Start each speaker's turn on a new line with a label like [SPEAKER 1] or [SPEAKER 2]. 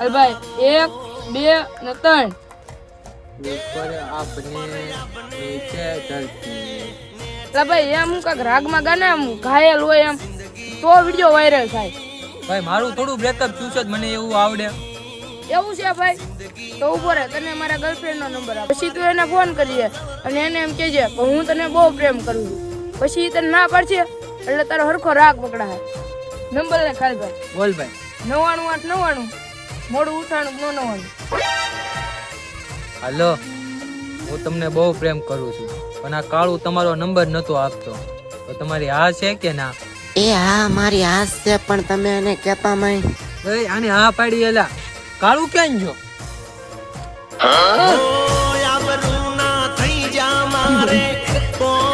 [SPEAKER 1] અરે ભાઈ એક બે ને ત્રણ.
[SPEAKER 2] ઉપર આપને નીચે ધરતી
[SPEAKER 1] એટલે ભાઈ એમ કાંઈક રાગમાં ગાને આમ ઘાયલ હોય એમ તો વીડિયો વાયરલ થાય.
[SPEAKER 2] ભાઈ મારું થોડું બ્રેકઅપ થયું છે મને એવું આવડે.
[SPEAKER 1] એવું છે ભાઈ? તો ઊભો રહે તને મારા ગર્લફ્રેન્ડ નો નંબર આપ. પછી તું એને ફોન કરીએ અને એને એમ કહેજે કે હું તને બહુ પ્રેમ કરું છું. પછી તને ના પાડશે એટલે તારો હરખો રાગ પકડાય નંબર લે ખાલી ભાઈ.
[SPEAKER 2] બોલ ભાઈ.
[SPEAKER 1] નવ્વાણું આઠ નવ્વાણું. મોડું ઉઠાણું નો નવ્વાણું
[SPEAKER 2] હાલો હું તમને બહુ પ્રેમ કરું છું પણ આ કાળું તમારો નંબર નતો આપતો. તો તમારી હા છે કે ના?
[SPEAKER 3] એ હા મારી આસ છે પણ તમે એને કહેતા નહીં.
[SPEAKER 2] એ આને હા પાડી એલા. કાળું ક્યાં ગયો?
[SPEAKER 4] ના થઈ જા મારે.